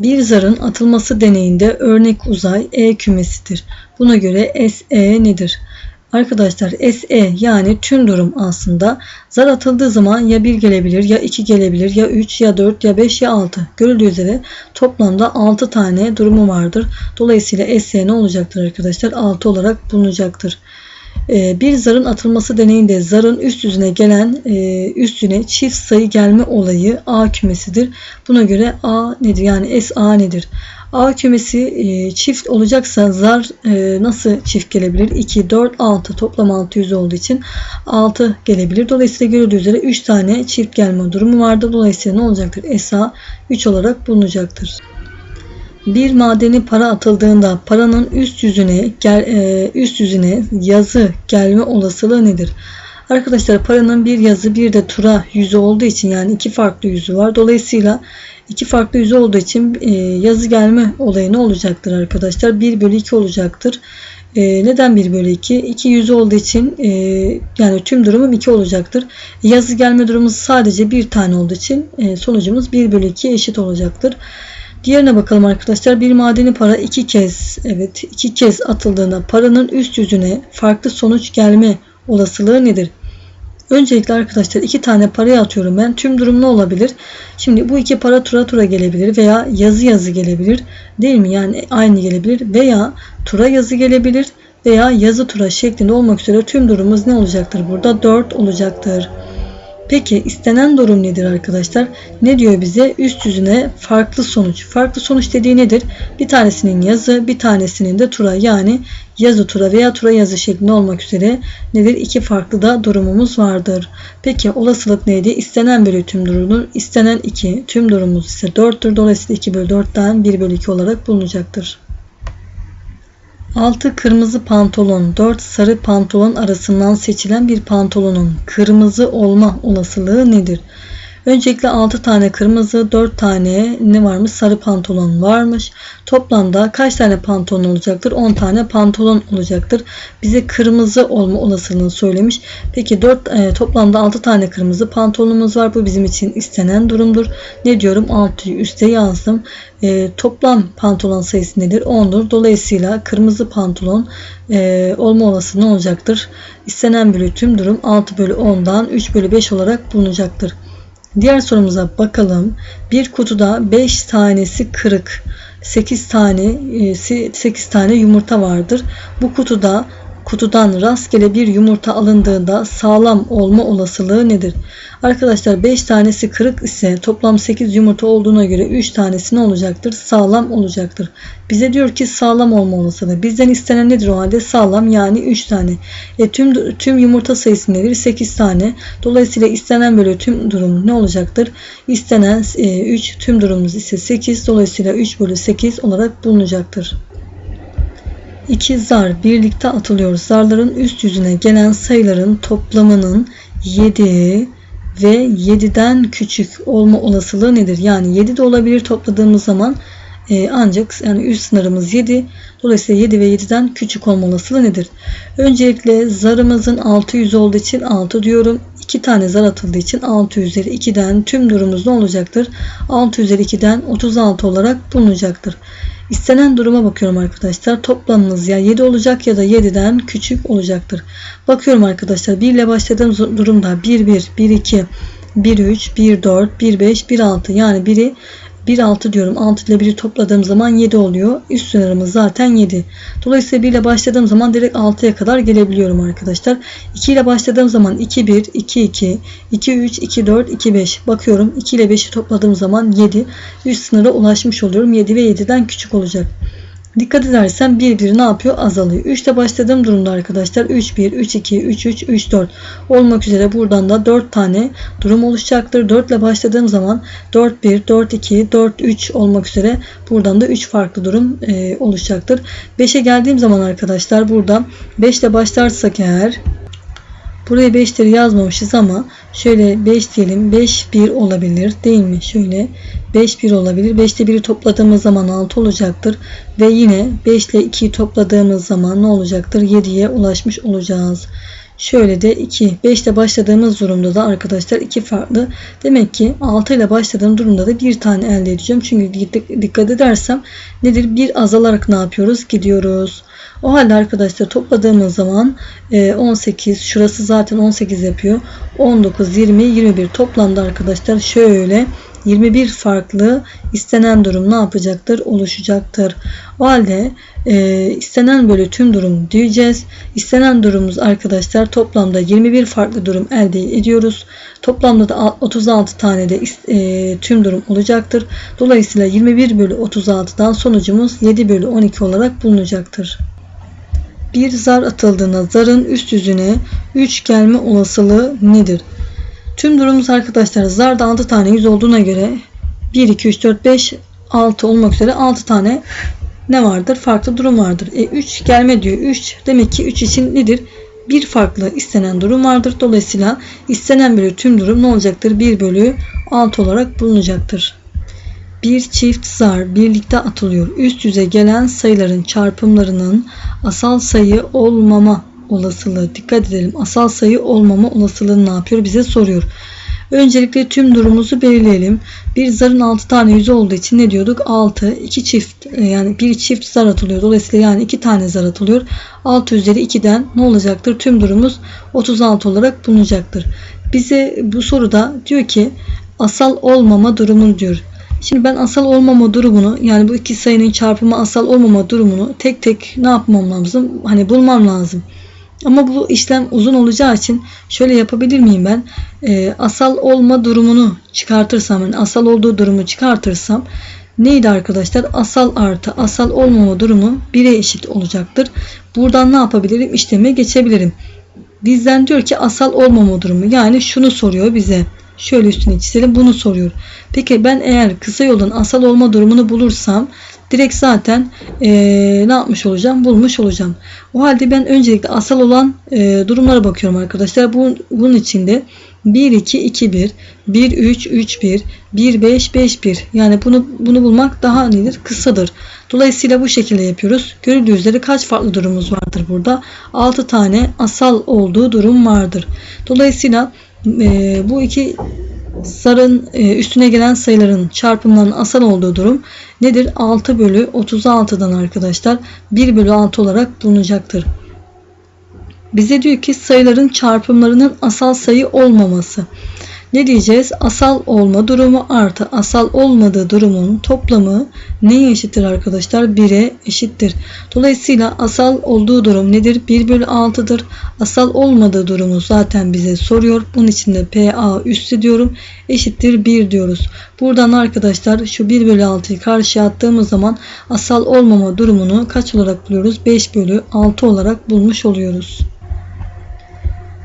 Bir zarın atılması deneyinde örnek uzay E kümesidir. Buna göre SE nedir? Arkadaşlar SE yani tüm durum aslında zar atıldığı zaman ya 1 gelebilir ya 2 gelebilir ya 3 ya 4 ya 5 ya 6. Görüldüğü üzere toplamda 6 tane durumu vardır. Dolayısıyla SE ne olacaktır arkadaşlar? 6 olarak bulunacaktır. Ee, Bir zarın atılması deneyinde zarın üst yüzüne gelen e, üstüne çift sayı gelme olayı A kümesidir. Buna göre A nedir? Yani SA nedir? A kümesi e, çift olacaksa zar e, nasıl çift gelebilir? 2, 4, 6 toplam 600 olduğu için 6 gelebilir. Dolayısıyla görüldüğü üzere 3 tane çift gelme durumu vardı. Dolayısıyla ne olacaktır? SA 3 olarak bulunacaktır. Bir madeni para atıldığında paranın üst yüzüne gel, e, üst yüzüne yazı gelme olasılığı nedir? Arkadaşlar paranın bir yazı bir de tura yüzü olduğu için yani iki farklı yüzü var. Dolayısıyla iki farklı yüzü olduğu için e, yazı gelme olayı ne olacaktır arkadaşlar? 1 bölü 2 olacaktır. E, neden 1 bölü 2? 2 yüzü olduğu için yani tüm durumum 2 olacaktır. Yazı gelme durumumuz sadece bir tane olduğu için sonucumuz 1 bölü 2 eşit olacaktır. Diğerine bakalım arkadaşlar. Bir madeni para iki kez evet iki kez atıldığında paranın üst yüzüne farklı sonuç gelme olasılığı nedir? Öncelikle arkadaşlar iki tane parayı atıyorum ben. Tüm durum ne olabilir? Şimdi bu iki para tura tura gelebilir veya yazı yazı gelebilir. Değil mi? Yani aynı gelebilir veya tura yazı gelebilir veya yazı tura şeklinde olmak üzere tüm durumumuz ne olacaktır? Burada 4 olacaktır. Peki istenen durum nedir arkadaşlar? Ne diyor bize? Üst yüzüne farklı sonuç. Farklı sonuç dediği nedir? Bir tanesinin yazı, bir tanesinin de tura yani yazı tura veya tura yazı şeklinde olmak üzere nedir? İki farklı da durumumuz vardır. Peki olasılık neydi? İstenen bölü tüm durumdur. İstenen 2, tüm durumumuz ise 4'tür. Dolayısıyla 2 bölü 4'ten 1 bölü 2 olarak bulunacaktır. 6 kırmızı pantolon, 4 sarı pantolon arasından seçilen bir pantolonun kırmızı olma olasılığı nedir? Öncelikle 6 tane kırmızı, 4 tane ne varmış? Sarı pantolon varmış. Toplamda kaç tane pantolon olacaktır? 10 tane pantolon olacaktır. Bize kırmızı olma olasılığını söylemiş. Peki 4 e, toplamda 6 tane kırmızı pantolonumuz var. Bu bizim için istenen durumdur. Ne diyorum? 6'yı üste yazdım. E, toplam pantolon sayısı nedir? 10'dur. Dolayısıyla kırmızı pantolon e, olma olasılığı ne olacaktır? İstenen bölü tüm durum 6 bölü 10'dan 3 bölü 5 olarak bulunacaktır. Diğer sorumuza bakalım. Bir kutuda 5 tanesi kırık, 8 tane 8 tane yumurta vardır. Bu kutuda kutudan rastgele bir yumurta alındığında sağlam olma olasılığı nedir? Arkadaşlar 5 tanesi kırık ise toplam 8 yumurta olduğuna göre 3 tanesi ne olacaktır? Sağlam olacaktır. Bize diyor ki sağlam olma olasılığı. Bizden istenen nedir o halde? Sağlam yani 3 tane. E, tüm, tüm yumurta sayısı nedir? 8 tane. Dolayısıyla istenen bölü tüm durum ne olacaktır? İstenen e, 3 tüm durumumuz ise 8. Dolayısıyla 3 bölü 8 olarak bulunacaktır. İki zar birlikte atılıyor. Zarların üst yüzüne gelen sayıların toplamının 7 ve 7'den küçük olma olasılığı nedir? Yani 7 de olabilir topladığımız zaman e, ancak yani üst sınırımız 7. Dolayısıyla 7 ve 7'den küçük olma olasılığı nedir? Öncelikle zarımızın 600 olduğu için 6 diyorum. 2 tane zar atıldığı için 6 üzeri 2'den tüm durumumuz ne olacaktır? 6 üzeri 2'den 36 olarak bulunacaktır. İstenen duruma bakıyorum arkadaşlar. Toplamımız ya 7 olacak ya da 7'den küçük olacaktır. Bakıyorum arkadaşlar. 1 ile başladığım durumda 1 1 1 2 1 3 1 4 1 5 1 6 yani biri 1 6 diyorum. 6 ile 1'i topladığım zaman 7 oluyor. Üst sınırımız zaten 7. Dolayısıyla 1 ile başladığım zaman direkt 6'ya kadar gelebiliyorum arkadaşlar. 2 ile başladığım zaman 2 1 2 2 2 3 2 4 2 5 bakıyorum. 2 ile 5'i topladığım zaman 7. Üst sınıra ulaşmış oluyorum. 7 ve 7'den küçük olacak. Dikkat edersen bir bir ne yapıyor? Azalıyor. 3 ile başladığım durumda arkadaşlar 3 1, 3 2, 3 3, 3 4 olmak üzere buradan da 4 tane durum oluşacaktır. 4 ile başladığım zaman 4 1, 4 2, 4 3 olmak üzere buradan da 3 farklı durum e, oluşacaktır. 5'e geldiğim zaman arkadaşlar burada 5 ile başlarsak eğer Buraya 5'leri yazmamışız ama şöyle 5 diyelim 5 1 olabilir değil mi? Şöyle 5 1 olabilir. 5 ile 1'i topladığımız zaman 6 olacaktır. Ve yine 5 ile 2'yi topladığımız zaman ne olacaktır? 7'ye ulaşmış olacağız. Şöyle de 2. 5 ile başladığımız durumda da arkadaşlar 2 farklı. Demek ki 6 ile başladığım durumda da bir tane elde edeceğim. Çünkü dikkat edersem nedir? Bir azalarak ne yapıyoruz? Gidiyoruz. O halde arkadaşlar topladığımız zaman 18 şurası zaten 18 yapıyor. 19, 20, 21 toplamda arkadaşlar şöyle 21 farklı istenen durum ne yapacaktır? Oluşacaktır. O halde e, istenen bölü tüm durum diyeceğiz. İstenen durumumuz arkadaşlar toplamda 21 farklı durum elde ediyoruz. Toplamda da 36 tane de e, tüm durum olacaktır. Dolayısıyla 21 bölü 36'dan sonucumuz 7 bölü 12 olarak bulunacaktır. Bir zar atıldığında zarın üst yüzüne 3 gelme olasılığı nedir? Tüm durumumuz arkadaşlar zarda 6 tane yüz olduğuna göre 1, 2, 3, 4, 5, 6 olmak üzere 6 tane ne vardır? Farklı durum vardır. E 3 gelme diyor. 3 demek ki 3 için nedir? Bir farklı istenen durum vardır. Dolayısıyla istenen bölü tüm durum ne olacaktır? 1 bölü 6 olarak bulunacaktır. Bir çift zar birlikte atılıyor. Üst yüze gelen sayıların çarpımlarının asal sayı olmama olasılığı dikkat edelim. Asal sayı olmama olasılığını ne yapıyor? Bize soruyor. Öncelikle tüm durumumuzu belirleyelim. Bir zarın 6 tane yüzü olduğu için ne diyorduk? 6, 2 çift e, yani bir çift zar atılıyor. Dolayısıyla yani 2 tane zar atılıyor. 6 üzeri 2'den ne olacaktır? Tüm durumumuz 36 olarak bulunacaktır. Bize bu soruda diyor ki asal olmama durumun diyor. Şimdi ben asal olmama durumunu yani bu iki sayının çarpımı asal olmama durumunu tek tek ne yapmam lazım? Hani bulmam lazım. Ama bu işlem uzun olacağı için şöyle yapabilir miyim ben? E, asal olma durumunu çıkartırsam, yani asal olduğu durumu çıkartırsam neydi arkadaşlar? Asal artı asal olmama durumu 1'e eşit olacaktır. Buradan ne yapabilirim? İşleme geçebilirim. Bizden diyor ki asal olmama durumu. Yani şunu soruyor bize. Şöyle üstüne çizelim. Bunu soruyor. Peki ben eğer kısa yolun asal olma durumunu bulursam direkt zaten e, ne yapmış olacağım? Bulmuş olacağım. O halde ben öncelikle asal olan e, durumlara bakıyorum arkadaşlar. Bu, bunun içinde 1 2 2 1 1 3 3 1 1 5 5 1 yani bunu bunu bulmak daha nedir? Kısadır. Dolayısıyla bu şekilde yapıyoruz. Görüldüğü üzere kaç farklı durumumuz vardır burada? 6 tane asal olduğu durum vardır. Dolayısıyla e, bu iki zarın e, üstüne gelen sayıların çarpımlarının asal olduğu durum nedir? 6 bölü 36'dan arkadaşlar 1 bölü 6 olarak bulunacaktır. Bize diyor ki sayıların çarpımlarının asal sayı olmaması. Ne diyeceğiz? Asal olma durumu artı asal olmadığı durumun toplamı neye eşittir arkadaşlar? 1'e eşittir. Dolayısıyla asal olduğu durum nedir? 1 bölü 6'dır. Asal olmadığı durumu zaten bize soruyor. Bunun için de PA üstü diyorum. Eşittir 1 diyoruz. Buradan arkadaşlar şu 1 bölü 6'yı karşıya attığımız zaman asal olmama durumunu kaç olarak buluyoruz? 5 bölü 6 olarak bulmuş oluyoruz.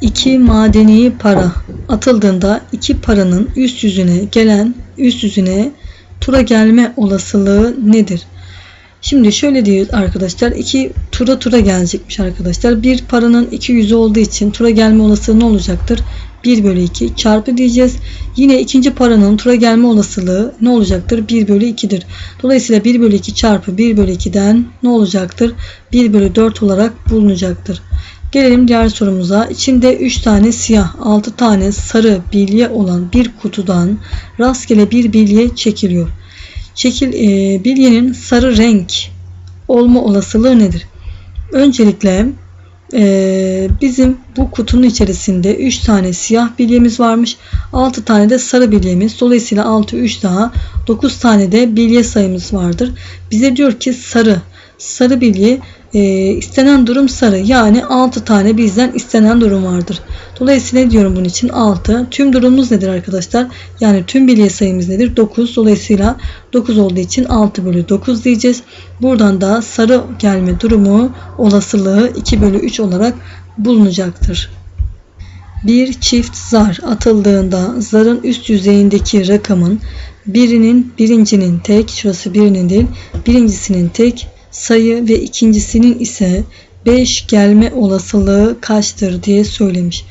2 madeni para atıldığında iki paranın üst yüzüne gelen üst yüzüne tura gelme olasılığı nedir? Şimdi şöyle diyoruz arkadaşlar. iki tura tura gelecekmiş arkadaşlar. Bir paranın iki yüzü olduğu için tura gelme olasılığı ne olacaktır? 1 bölü 2 çarpı diyeceğiz. Yine ikinci paranın tura gelme olasılığı ne olacaktır? 1 bölü 2'dir. Dolayısıyla 1 bölü 2 çarpı 1 bölü 2'den ne olacaktır? 1 bölü 4 olarak bulunacaktır. Gelelim diğer sorumuza. İçinde 3 tane siyah, 6 tane sarı bilye olan bir kutudan rastgele bir bilye çekiliyor. Çekil e, bilyenin sarı renk olma olasılığı nedir? Öncelikle e, bizim bu kutunun içerisinde 3 tane siyah bilyemiz varmış. 6 tane de sarı bilyemiz. Dolayısıyla 6 3 daha 9 tane de bilye sayımız vardır. Bize diyor ki sarı sarı bilye e, istenen durum sarı. Yani 6 tane bizden istenen durum vardır. Dolayısıyla diyorum bunun için? 6. Tüm durumumuz nedir arkadaşlar? Yani tüm bilye sayımız nedir? 9. Dolayısıyla 9 olduğu için 6 bölü 9 diyeceğiz. Buradan da sarı gelme durumu olasılığı 2 bölü 3 olarak bulunacaktır. Bir çift zar atıldığında zarın üst yüzeyindeki rakamın birinin birincinin tek, şurası birinin değil, birincisinin tek, sayı ve ikincisinin ise 5 gelme olasılığı kaçtır diye söylemiş.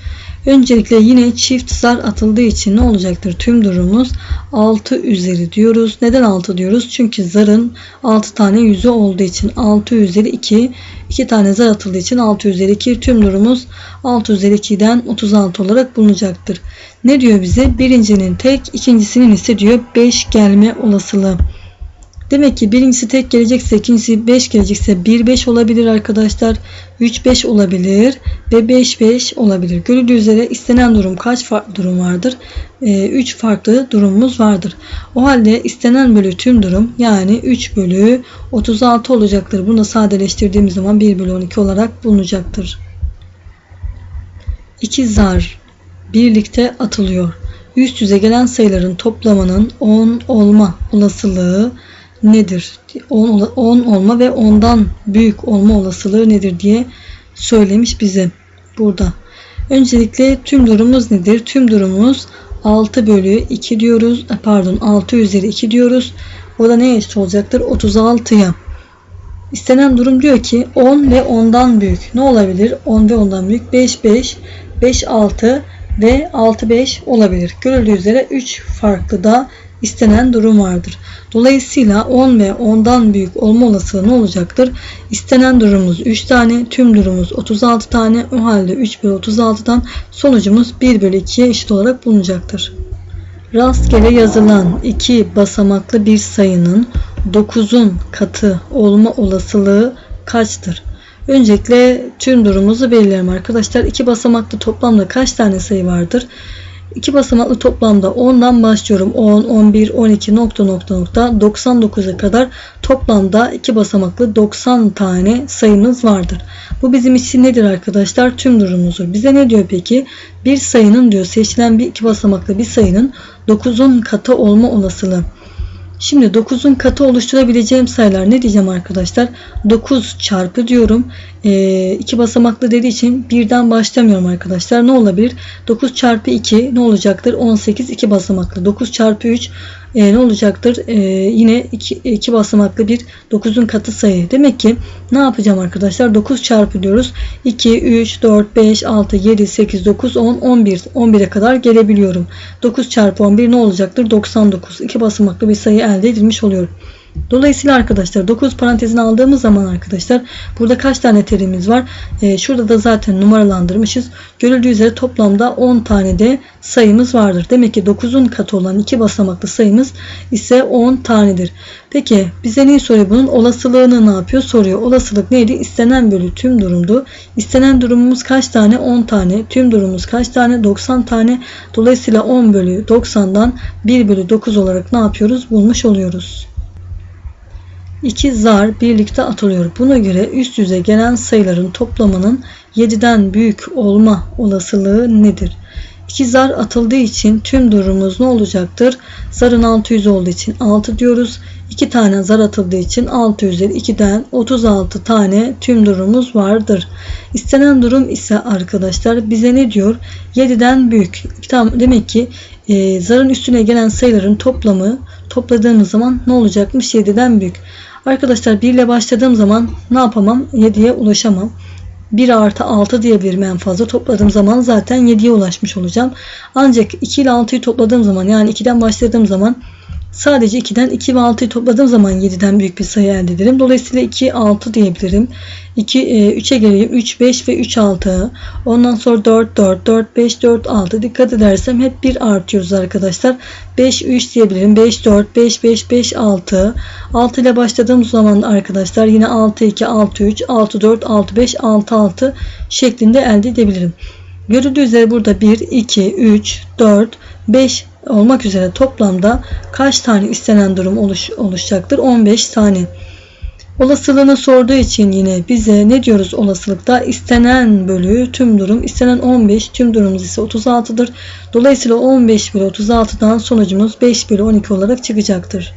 Öncelikle yine çift zar atıldığı için ne olacaktır? Tüm durumumuz 6 üzeri diyoruz. Neden 6 diyoruz? Çünkü zarın 6 tane yüzü olduğu için 6 üzeri 2. 2 tane zar atıldığı için 6 üzeri 2. Tüm durumumuz 6 üzeri 2'den 36 olarak bulunacaktır. Ne diyor bize? Birincinin tek, ikincisinin ise diyor 5 gelme olasılığı. Demek ki birincisi tek gelecekse, ikincisi 5 gelecekse 1 5 olabilir arkadaşlar. 3 5 olabilir ve 5 5 olabilir. Görüldüğü üzere istenen durum kaç farklı durum vardır? 3 ee, farklı durumumuz vardır. O halde istenen bölü tüm durum yani 3 bölü 36 olacaktır. Bunu sadeleştirdiğimiz zaman 1 bölü 12 olarak bulunacaktır. İki zar birlikte atılıyor. Üst yüze gelen sayıların toplamının 10 olma olasılığı nedir? 10, 10 olma ve ondan büyük olma olasılığı nedir diye söylemiş bize burada. Öncelikle tüm durumumuz nedir? Tüm durumumuz 6 bölü 2 diyoruz. E, pardon 6 üzeri 2 diyoruz. O da ne eşit olacaktır? 36'ya. İstenen durum diyor ki 10 ve 10'dan büyük. Ne olabilir? 10 ve 10'dan büyük. 5 5, 5 6 ve 6 5 olabilir. Görüldüğü üzere 3 farklı da istenen durum vardır. Dolayısıyla 10 ve 10'dan büyük olma olasılığı ne olacaktır? İstenen durumumuz 3 tane, tüm durumumuz 36 tane. O halde 3 bölü 36'dan sonucumuz 1 bölü 2'ye eşit olarak bulunacaktır. Rastgele yazılan iki basamaklı bir sayının 9'un katı olma olasılığı kaçtır? Öncelikle tüm durumumuzu belirleyelim arkadaşlar. İki basamaklı toplamda kaç tane sayı vardır? İki basamaklı toplamda 10'dan başlıyorum. 10, 11, 12 nokta nokta nokta 99'a kadar toplamda iki basamaklı 90 tane sayımız vardır. Bu bizim için nedir arkadaşlar? Tüm durumumuzdur. Bize ne diyor peki? Bir sayının diyor seçilen bir iki basamaklı bir sayının 9'un katı olma olasılığı. Şimdi 9'un katı oluşturabileceğim sayılar ne diyeceğim arkadaşlar? 9 çarpı diyorum. 2 e, basamaklı dediği için birden başlamıyorum arkadaşlar. Ne olabilir? 9 çarpı 2 ne olacaktır? 18 2 basamaklı. 9 çarpı 3 e, ne olacaktır? E, yine 2, 2 basamaklı bir 9'un katı sayı. Demek ki ne yapacağım arkadaşlar? 9 çarpı diyoruz. 2, 3, 4, 5, 6, 7, 8, 9, 10, 11. 11'e kadar gelebiliyorum. 9 çarpı 11 ne olacaktır? 99. 2 basamaklı bir sayı elde edilmiş oluyor. Dolayısıyla arkadaşlar 9 parantezini aldığımız zaman arkadaşlar burada kaç tane terimiz var? Ee, şurada da zaten numaralandırmışız. Görüldüğü üzere toplamda 10 tane de sayımız vardır. Demek ki 9'un katı olan 2 basamaklı sayımız ise 10 tanedir. Peki bize ne soruyor bunun? Olasılığını ne yapıyor? Soruyor. Olasılık neydi? İstenen bölü tüm durumdu. İstenen durumumuz kaç tane? 10 tane. Tüm durumumuz kaç tane? 90 tane. Dolayısıyla 10 bölü 90'dan 1 bölü 9 olarak ne yapıyoruz? Bulmuş oluyoruz. İki zar birlikte atılıyor. Buna göre üst yüze gelen sayıların toplamının 7'den büyük olma olasılığı nedir? İki zar atıldığı için tüm durumumuz ne olacaktır? Zarın 600 olduğu için 6 diyoruz. 2 tane zar atıldığı için 6 üzeri 2'den 36 tane tüm durumumuz vardır. İstenen durum ise arkadaşlar bize ne diyor? 7'den büyük. Tamam, demek ki e, zarın üstüne gelen sayıların toplamı topladığımız zaman ne olacakmış? 7'den büyük. Arkadaşlar 1 ile başladığım zaman ne yapamam? 7'ye ulaşamam. 1 artı 6 diyebilirim en fazla. Topladığım zaman zaten 7'ye ulaşmış olacağım. Ancak 2 ile 6'yı topladığım zaman yani 2'den başladığım zaman Sadece 2'den 2 ve 6'yı topladığım zaman 7'den büyük bir sayı elde ederim. Dolayısıyla 2 6 diyebilirim. 2 3'e geleyim. 3 5 ve 3 6. Ondan sonra 4 4 4 5 4 6. Dikkat edersem hep 1 artıyoruz arkadaşlar. 5 3 diyebilirim. 5 4 5 5 5 6. 6 ile başladığım zaman arkadaşlar yine 6 2 6 3 6 4 6 5 6 6 şeklinde elde edebilirim. Görüldüğü üzere burada 1 2 3 4 5 olmak üzere toplamda kaç tane istenen durum oluş, oluşacaktır? 15 tane. Olasılığını sorduğu için yine bize ne diyoruz olasılıkta? İstenen bölü tüm durum. İstenen 15, tüm durumumuz ise 36'dır. Dolayısıyla 15 bölü 36'dan sonucumuz 5 bölü 12 olarak çıkacaktır.